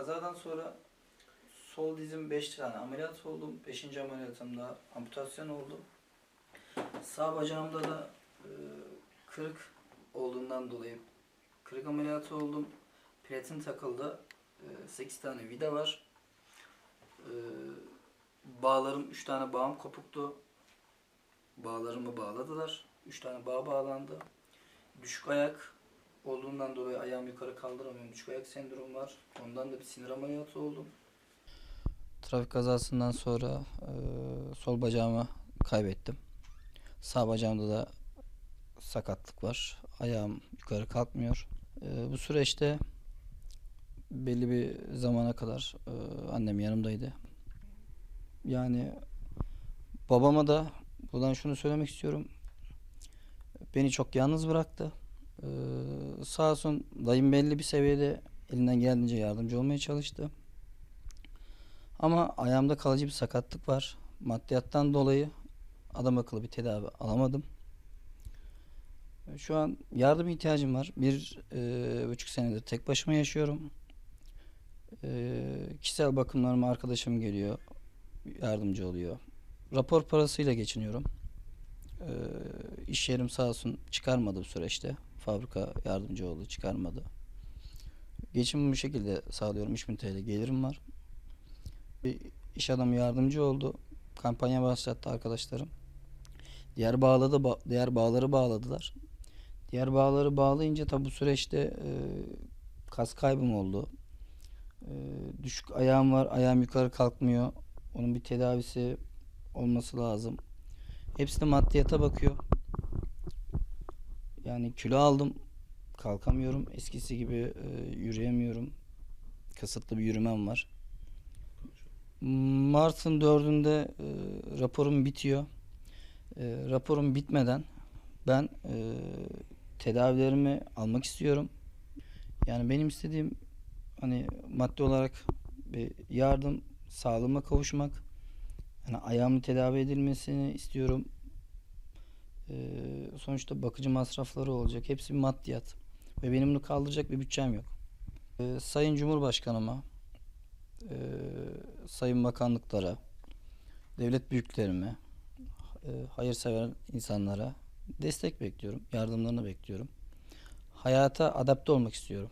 kazadan sonra sol dizim 5 tane ameliyat oldum. 5. ameliyatımda amputasyon oldu. Sağ bacağımda da e, kırık olduğundan dolayı kırık ameliyatı oldum. Platin takıldı. 8 tane vida var. E, bağlarım 3 tane bağım kopuktu. Bağlarımı bağladılar. 3 tane bağ bağlandı. Düşük ayak olduğundan dolayı ayağımı yukarı kaldıramıyorum. Düşük ayak sendromu var. Ondan da bir sinir ameliyatı oldum. Trafik kazasından sonra e, sol bacağımı kaybettim. Sağ bacağımda da sakatlık var. Ayağım yukarı kalkmıyor. E, bu süreçte belli bir zamana kadar e, annem yanımdaydı. Yani babama da buradan şunu söylemek istiyorum. Beni çok yalnız bıraktı. Ee, sağ olsun dayım belli bir seviyede elinden geldiğince yardımcı olmaya çalıştı. Ama ayağımda kalıcı bir sakatlık var. Maddiyattan dolayı adam akıllı bir tedavi alamadım. Şu an yardım ihtiyacım var. Bir e, buçuk senedir tek başıma yaşıyorum. E, kişisel bakımlarıma arkadaşım geliyor. Yardımcı oluyor. Rapor parasıyla geçiniyorum. E, iş yerim sağ olsun çıkarmadı bu süreçte. Fabrika yardımcı oldu çıkarmadı. Geçimimi bu şekilde sağlıyorum. 3000 TL gelirim var. Bir iş adamı yardımcı oldu. Kampanya başlattı arkadaşlarım. Diğer bağladı, ba- diğer bağları bağladılar. Diğer bağları bağlayınca tabi bu süreçte e, kas kaybım oldu. E, düşük ayağım var. Ayağım yukarı kalkmıyor. Onun bir tedavisi olması lazım. Hepsi de maddiyata bakıyor. Yani kilo aldım. Kalkamıyorum. Eskisi gibi e, yürüyemiyorum. Kısıtlı bir yürümem var. Mart'ın 4'ünde e, raporum bitiyor. E, raporum bitmeden ben e, tedavilerimi almak istiyorum. Yani benim istediğim hani maddi olarak bir yardım, sağlığıma kavuşmak. Yani ayağımın tedavi edilmesini istiyorum. Ee, sonuçta bakıcı masrafları olacak. Hepsi bir maddiyat. Ve benim bunu kaldıracak bir bütçem yok. Ee, Sayın Cumhurbaşkanıma, e, Sayın Bakanlıklara, devlet büyüklerime, e, hayırsever insanlara destek bekliyorum. Yardımlarını bekliyorum. Hayata adapte olmak istiyorum.